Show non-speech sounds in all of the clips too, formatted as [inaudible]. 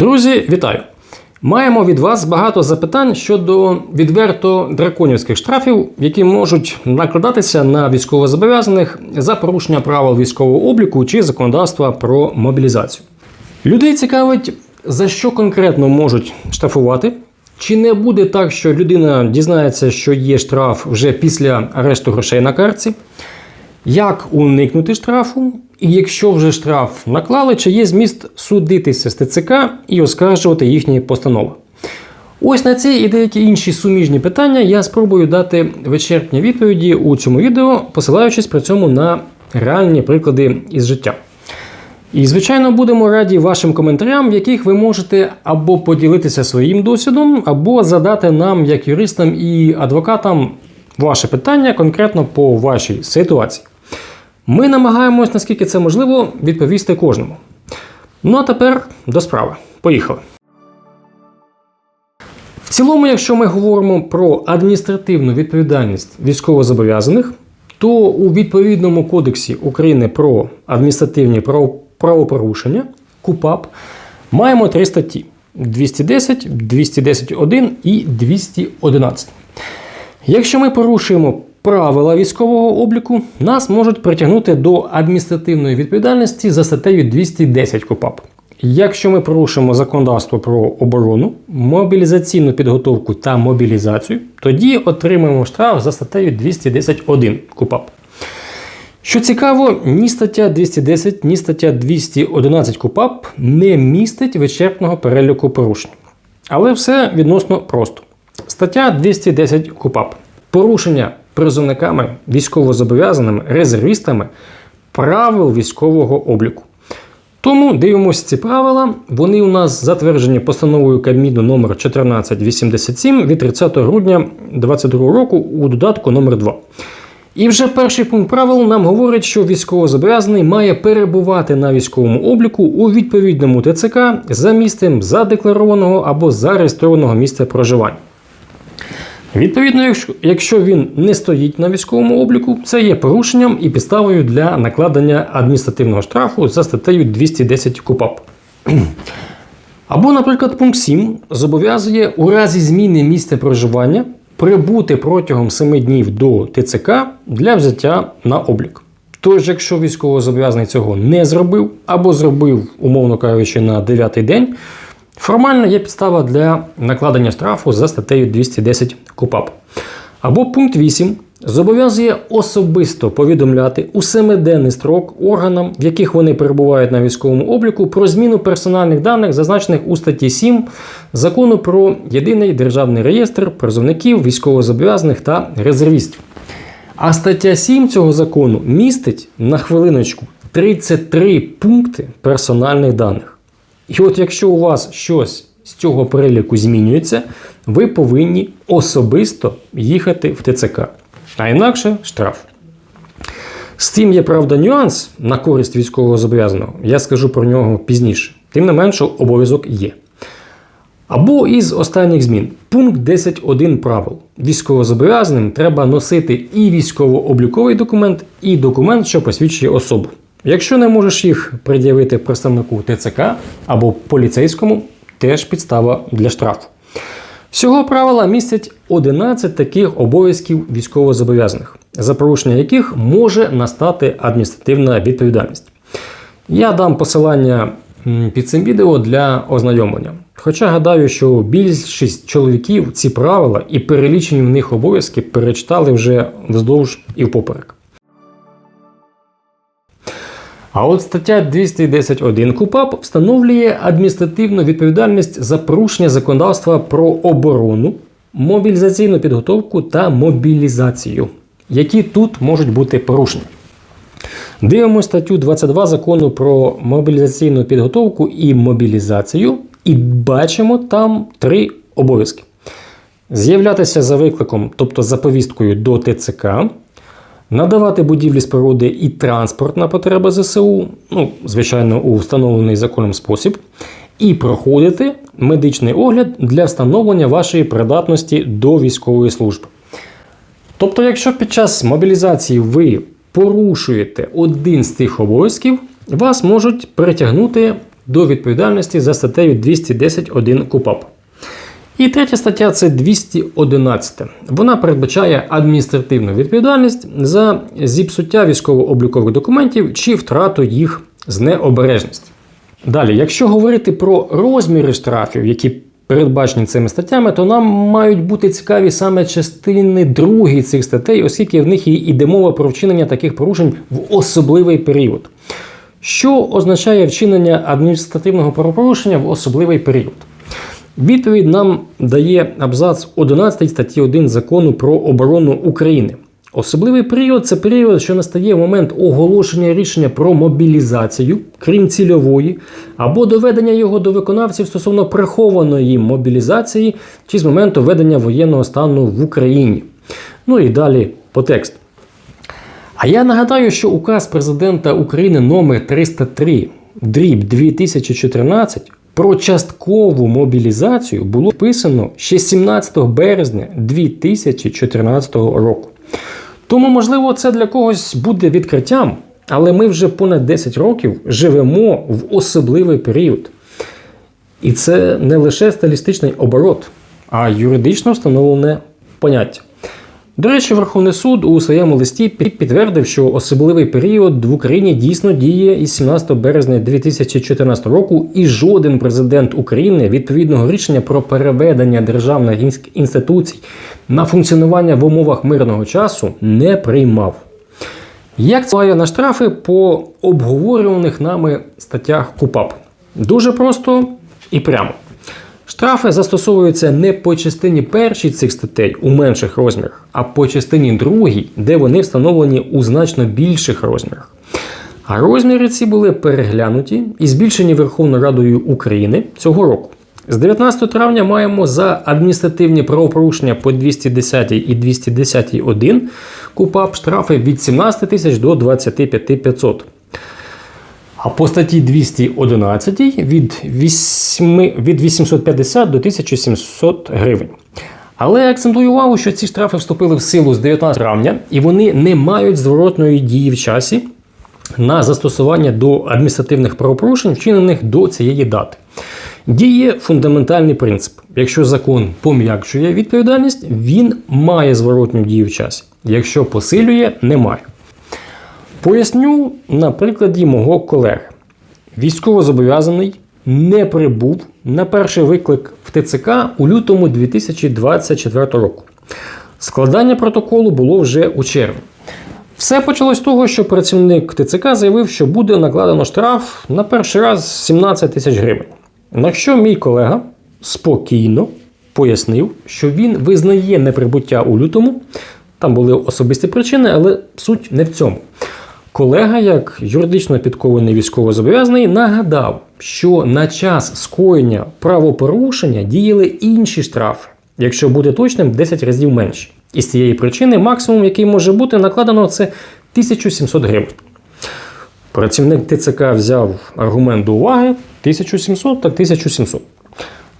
Друзі, вітаю! Маємо від вас багато запитань щодо відверто драконівських штрафів, які можуть накладатися на військовозобов'язаних за порушення правил військового обліку чи законодавства про мобілізацію. Людей цікавить, за що конкретно можуть штрафувати. Чи не буде так, що людина дізнається, що є штраф вже після арешту грошей на картці? Як уникнути штрафу? І якщо вже штраф наклали, чи є зміст судитися з ТЦК і оскаржувати їхні постанови? Ось на ці і деякі інші суміжні питання я спробую дати вичерпні відповіді у цьому відео, посилаючись при цьому на реальні приклади із життя. І, звичайно, будемо раді вашим коментарям, в яких ви можете або поділитися своїм досвідом, або задати нам, як юристам і адвокатам, ваше питання конкретно по вашій ситуації. Ми намагаємось, наскільки це можливо, відповісти кожному. Ну а тепер до справи. Поїхали. В цілому, якщо ми говоримо про адміністративну відповідальність військовозобов'язаних, то у відповідному кодексі України про адміністративні прав- правопорушення КУПАП маємо три статті: 210, 210.1 і 211. Якщо ми порушуємо правила військового обліку, нас можуть притягнути до адміністративної відповідальності за статтею 210 КУПАП. Якщо ми порушимо законодавство про оборону, мобілізаційну підготовку та мобілізацію, тоді отримаємо штраф за статтею 210.1 КУПАП. Що цікаво, ні стаття 210, ні стаття 211 КУПАП не містить вичерпного переліку порушень. Але все відносно просто. Стаття 210 КУПАП. Порушення призовниками, військовозобов'язаними, резервістами правил військового обліку. Тому дивимося ці правила. Вони у нас затверджені постановою Кабміну номер 1487 від 30 грудня 2022 року у додатку номер 2. І вже перший пункт правил нам говорить, що військовозобов'язаний має перебувати на військовому обліку у відповідному ТЦК за місцем задекларованого або зареєстрованого місця проживання. Відповідно, якщо, він не стоїть на військовому обліку, це є порушенням і підставою для накладення адміністративного штрафу за статтею 210 КУПАП. [clears throat] Або, наприклад, пункт 7 зобов'язує у разі зміни місця проживання прибути протягом 7 днів до ТЦК для взяття на облік. Тож, якщо військовозобов'язаний цього не зробив або зробив, умовно кажучи, на 9-й день, формально є підстава для накладення штрафу за статтею 210 КУПАП. Або пункт 8 зобов'язує особисто повідомляти у семиденний строк органам, в яких вони перебувають на військовому обліку, про зміну персональних даних, зазначених у статті 7 закону про єдиний державний реєстр призовників, військовозобов'язаних та резервістів. А стаття 7 цього закону містить на хвилиночку 33 пункти персональних даних. І от якщо у вас щось з цього переліку змінюється, ви повинні особисто їхати в ТЦК. А інакше штраф. З цим є, правда, нюанс на користь військового зобов'язаного. Я скажу про нього пізніше. Тим не менше, обов'язок є. Або із останніх змін. Пункт 10.1 правил. Військовозобов'язаним треба носити і військово-обліковий документ, і документ, що посвідчує особу. Якщо не можеш їх пред'явити представнику ТЦК або поліцейському, теж підстава для штрафу. Всього правила містять 11 таких обов'язків військовозобов'язаних, за порушення яких може настати адміністративна відповідальність. Я дам посилання під цим відео для ознайомлення. Хоча гадаю, що більшість чоловіків ці правила і перелічені в них обов'язки перечитали вже вздовж і впоперек. А от стаття 210.1 КУПАП встановлює адміністративну відповідальність за порушення законодавства про оборону, мобілізаційну підготовку та мобілізацію, які тут можуть бути порушені. Дивимося статтю 22 закону про мобілізаційну підготовку і мобілізацію, і бачимо там три обов'язки: з'являтися за викликом, тобто за повісткою до ТЦК, надавати будівлі споруди і транспорт на потреби ЗСУ, ну, звичайно, у встановлений законом спосіб, і проходити медичний огляд для встановлення вашої придатності до військової служби. Тобто, якщо під час мобілізації ви порушуєте один з цих обов'язків, вас можуть притягнути до відповідальності за статтею 210.1 КУПАП. І третя стаття це 211. Вона передбачає адміністративну відповідальність за зіпсуття військово-облікових документів чи втрату їх з необережності. Далі, якщо говорити про розміри штрафів, які передбачені цими статтями, то нам мають бути цікаві саме частини другі цих статей, оскільки в них і йде мова про вчинення таких порушень в особливий період. Що означає вчинення адміністративного правопорушення в особливий період? Відповідь нам дає абзац 11 статті 1 закону про оборону України. Особливий період це період, що настає в момент оголошення рішення про мобілізацію, крім цільової, або доведення його до виконавців стосовно прихованої мобілізації чи з моменту введення воєнного стану в Україні. Ну і далі по тексту. А я нагадаю, що указ президента України номер 303 дріб 2014 про часткову мобілізацію було вписано ще 17 березня 2014 року. Тому, можливо, це для когось буде відкриттям, але ми вже понад 10 років живемо в особливий період. І це не лише стилістичний оборот, а юридично встановлене поняття. До речі, Верховний суд у своєму листі підтвердив, що особливий період в Україні дійсно діє із 17 березня 2014 року, і жоден президент України відповідного рішення про переведення державних інституцій на функціонування в умовах мирного часу не приймав. Як це має на штрафи по обговорюваних нами статтях КУПАП? Дуже просто і прямо. Штрафи застосовуються не по частині першій цих статей у менших розмірах, а по частині другій, де вони встановлені у значно більших розмірах. А розміри ці були переглянуті і збільшені Верховною Радою України цього року. З 19 травня маємо за адміністративні правопорушення по 210 і 210.1 КУПАП штрафи від 17 тисяч до 25 500. А по статті 211 від 8, від 850 до 1700 гривень. Але акцентую увагу, що ці штрафи вступили в силу з 19 травня і вони не мають зворотної дії в часі на застосування до адміністративних правопорушень, вчинених до цієї дати. Діє фундаментальний принцип. Якщо закон пом'якшує відповідальність, він має зворотню дію в часі. Якщо посилює, немає. Поясню на прикладі мого колеги. Військовозобов'язаний не прибув на перший виклик в ТЦК у лютому 2024 року. Складання протоколу було вже у червні. Все почалось з того, що працівник ТЦК заявив, що буде накладено штраф на перший раз 17 тисяч гривень. На що мій колега спокійно пояснив, що він визнає неприбуття у лютому. Там були особисті причини, але суть не в цьому. Колега, як юридично підкований військовозобов'язаний, нагадав, що на час скоєння правопорушення діяли інші штрафи, якщо бути точним, 10 разів менші. І з цієї причини максимум, який може бути накладено, це 1700 гривень. Працівник ТЦК взяв аргумент до уваги 1700 так 1700.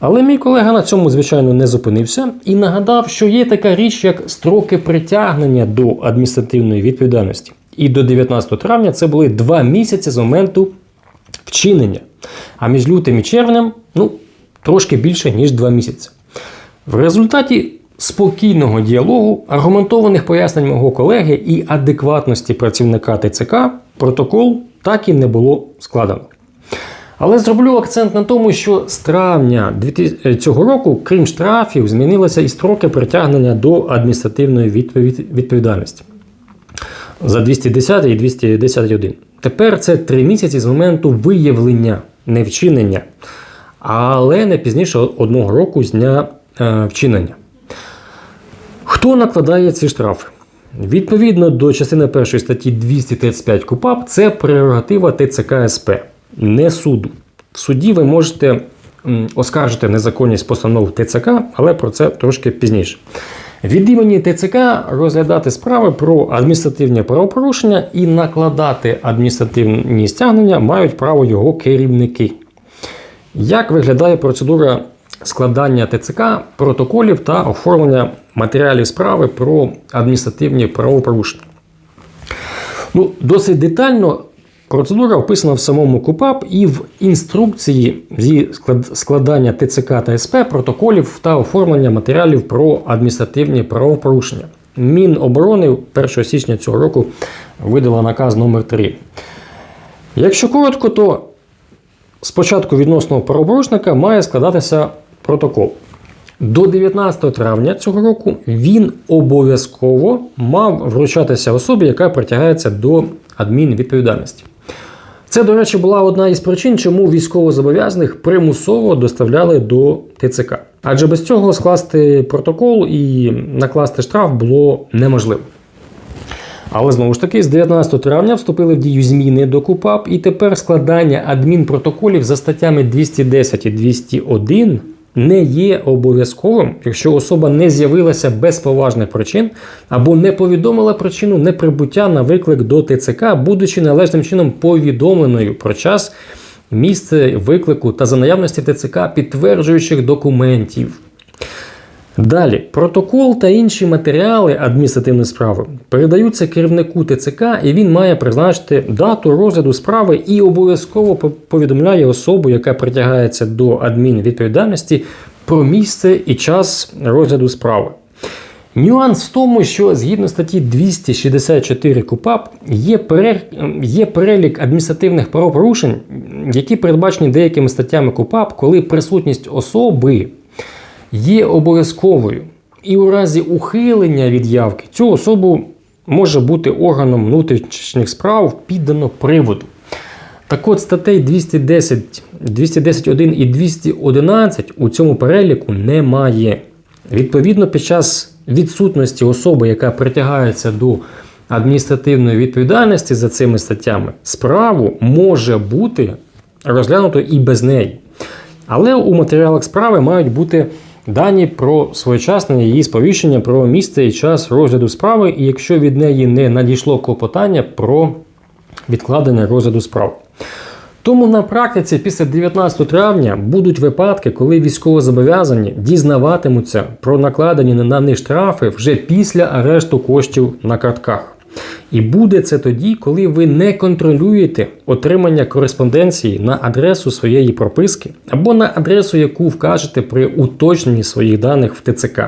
Але мій колега на цьому, звичайно, не зупинився і нагадав, що є така річ, як строки притягнення до адміністративної відповідальності. І до 19 травня це були два місяці з моменту вчинення. А між лютим і червнем ну, трошки більше, ніж два місяці. В результаті спокійного діалогу, аргументованих пояснень мого колеги і адекватності працівника ТЦК протокол так і не було складено. Але зроблю акцент на тому, що з травня цього року, крім штрафів, змінилися і строки притягнення до адміністративної відповідальності за 210 і 210.1. Тепер це три місяці з моменту виявлення невчинення, але не пізніше одного року з дня е, вчинення. Хто накладає ці штрафи? Відповідно до частини першої статті 235 КУПАП, це прерогатива ТЦК СП, не суду. В суді ви можете оскаржити незаконність постанов ТЦК, але про це трошки пізніше. Від імені ТЦК розглядати справи про адміністративні правопорушення і накладати адміністративні стягнення мають право його керівники. Як виглядає процедура складання ТЦК протоколів та оформлення матеріалів справи про адміністративні правопорушення? Ну, Досить детально Процедура описана в самому КУПАП і в інструкції зі складання ТЦК та СП протоколів та оформлення матеріалів про адміністративні правопорушення. Міноборони 1 січня цього року видала наказ номер 3 Якщо коротко, то спочатку відносно правопорушника має складатися протокол. До 19 травня цього року він обов'язково мав вручатися особі, яка притягається до адмінвідповідальності. Це, до речі, була одна із причин, чому військовозобов'язаних примусово доставляли до ТЦК. Адже без цього скласти протокол і накласти штраф було неможливо. Але знову ж таки, з 19 травня вступили в дію зміни до КУПАП, і тепер складання адмінпротоколів за статтями 210 і 201 не є обов'язковим, якщо особа не з'явилася без поважних причин або не повідомила причину неприбуття на виклик до ТЦК, будучи належним чином повідомленою про час, місце виклику та за наявності ТЦК підтверджуючих документів. Далі, протокол та інші матеріали адміністративної справи передаються керівнику ТЦК, і він має призначити дату розгляду справи і обов'язково повідомляє особу, яка притягається до адмінвідповідальності, про місце і час розгляду справи. Нюанс в тому, що згідно статті 264 КУПАП є, пере... є перелік адміністративних правопорушень, які передбачені деякими статтями КУПАП, коли присутність особи є обов'язковою. І у разі ухилення від явки цю особу може бути органом внутрішніх справ піддано приводу. Так от статей 210, 210.1 і 211 у цьому переліку немає. Відповідно, під час відсутності особи, яка притягається до адміністративної відповідальності за цими статтями, справу може бути розглянуто і без неї. Але у матеріалах справи мають бути дані про своєчасне її сповіщення про місце і час розгляду справи, і якщо від неї не надійшло клопотання про відкладення розгляду справи. Тому на практиці після 19 травня будуть випадки, коли військовозобов'язані дізнаватимуться про накладені на них штрафи вже після арешту коштів на картках. І буде це тоді, коли ви не контролюєте отримання кореспонденції на адресу своєї прописки або на адресу, яку вкажете при уточненні своїх даних в ТЦК.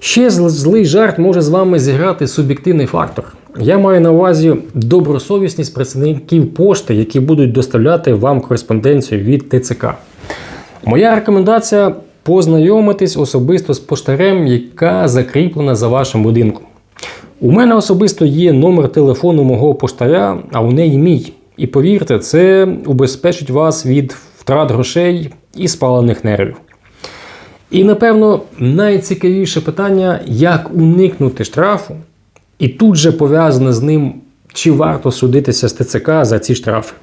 Ще злий жарт може з вами зіграти суб'єктивний фактор. Я маю на увазі добросовісність працівників пошти, які будуть доставляти вам кореспонденцію від ТЦК. Моя рекомендація познайомитись особисто з поштарем, яка закріплена за вашим будинком. У мене особисто є номер телефону мого поштаря, а у неї мій. І повірте, це убезпечить вас від втрат грошей і спалених нервів. І напевно найцікавіше питання, як уникнути штрафу, і тут же пов'язане з ним, чи варто судитися з ТЦК за ці штрафи.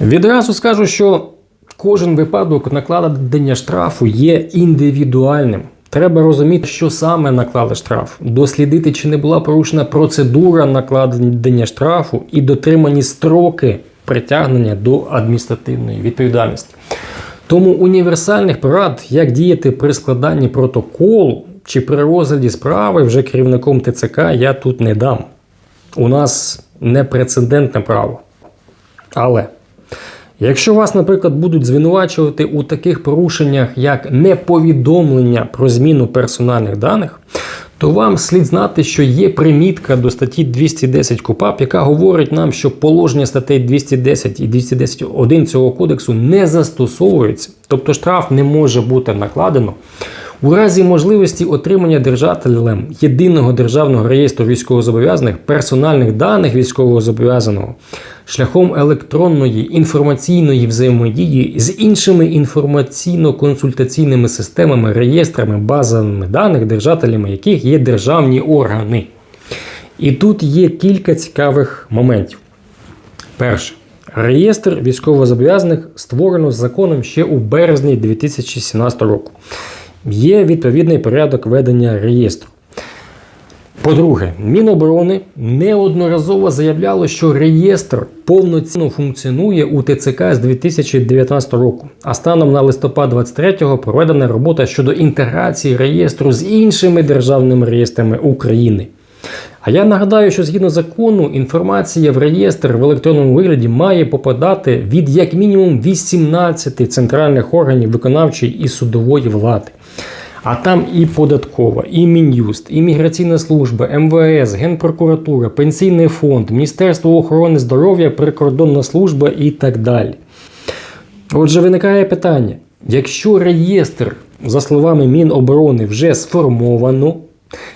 Відразу скажу, що кожен випадок накладення штрафу є індивідуальним. Треба розуміти, що саме наклали штраф, дослідити, чи не була порушена процедура накладення штрафу і дотримані строки притягнення до адміністративної відповідальності. Тому універсальних порад, як діяти при складанні протоколу чи при розгляді справи вже керівником ТЦК, я тут не дам. У нас непрецедентне право. Але якщо вас, наприклад, будуть звинувачувати у таких порушеннях, як неповідомлення про зміну персональних даних, то вам слід знати, що є примітка до статті 210 КУПАП, яка говорить нам, що положення статей 210 і 210.1 цього кодексу не застосовується, тобто штраф не може бути накладено. У разі можливості отримання держателем єдиного державного реєстру військовозобов'язаних персональних даних військовозобов'язаного шляхом електронної інформаційної взаємодії з іншими інформаційно-консультаційними системами, реєстрами, базами даних, держателями яких є державні органи. І тут є кілька цікавих моментів. Перше. Реєстр військовозобов'язаних створено законом ще у березні 2017 року. Є відповідний порядок ведення реєстру. По-друге, Міноборони неодноразово заявляло, що реєстр повноцінно функціонує у ТЦК з 2019 року. А станом на листопад 23-го проведена робота щодо інтеграції реєстру з іншими державними реєстрами України. А я нагадаю, що згідно закону інформація в реєстр в електронному вигляді має попадати від як мінімум 18 центральних органів виконавчої і судової влади. А там і податкова, і Мін'юст, і Міграційна служба, МВС, Генпрокуратура, Пенсійний фонд, Міністерство охорони здоров'я, Прикордонна служба і так далі. Отже, виникає питання: якщо реєстр, за словами Міноборони, вже сформовано,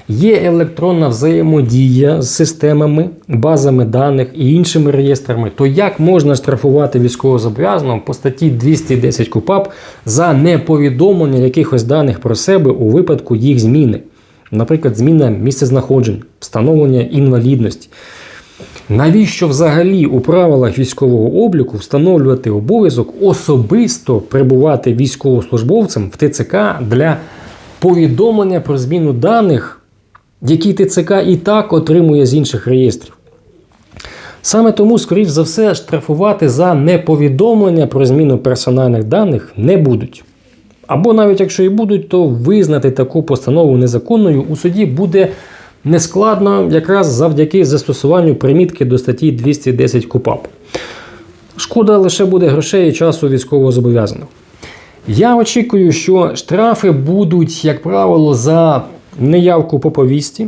є електронна взаємодія з системами, базами даних і іншими реєстрами, то як можна штрафувати військовозобов'язаного по статті 210 КУПАП за неповідомлення якихось даних про себе у випадку їх зміни? Наприклад, зміна місцезнаходжень, встановлення інвалідності. Навіщо взагалі у правилах військового обліку встановлювати обов'язок особисто прибувати військовослужбовцям в ТЦК для повідомлення про зміну даних, які ТЦК і так отримує з інших реєстрів? Саме тому, скоріш за все, штрафувати за неповідомлення про зміну персональних даних не будуть. Або навіть якщо і будуть, то визнати таку постанову незаконною у суді буде нескладно якраз завдяки застосуванню примітки до статті 210 КУПАП. Шкода лише буде грошей і часу військовозобов'язаного. Я очікую, що штрафи будуть, як правило, за неявку по повісті,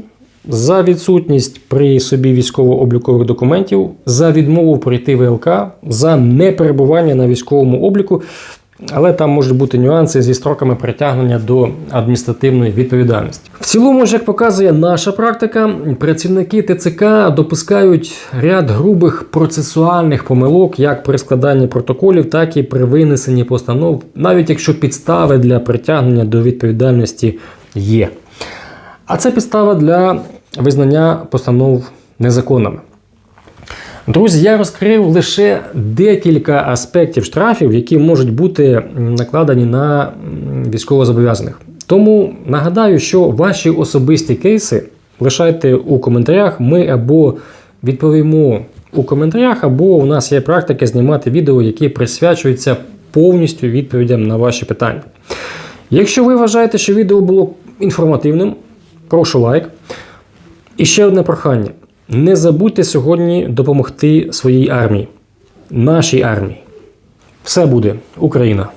за відсутність при собі військово-облікових документів, за відмову пройти ВЛК, за неперебування на військовому обліку. Але там можуть бути нюанси зі строками притягнення до адміністративної відповідальності. В цілому, ж як показує наша практика, працівники ТЦК допускають ряд грубих процесуальних помилок як при складанні протоколів, так і при винесенні постанов, навіть якщо підстави для притягнення до відповідальності є. А це підстава для визнання постанов незаконними. Друзі, я розкрив лише декілька аспектів штрафів, які можуть бути накладені на військовозобов'язаних. Тому нагадаю, що ваші особисті кейси лишайте у коментарях. Ми або відповімо у коментарях, або у нас є практика знімати відео, які присвячуються повністю відповідям на ваші питання. Якщо ви вважаєте, що відео було інформативним, прошу лайк. І ще одне прохання. Не забудьте сьогодні допомогти своїй армії, нашій армії. Все буде, Україна!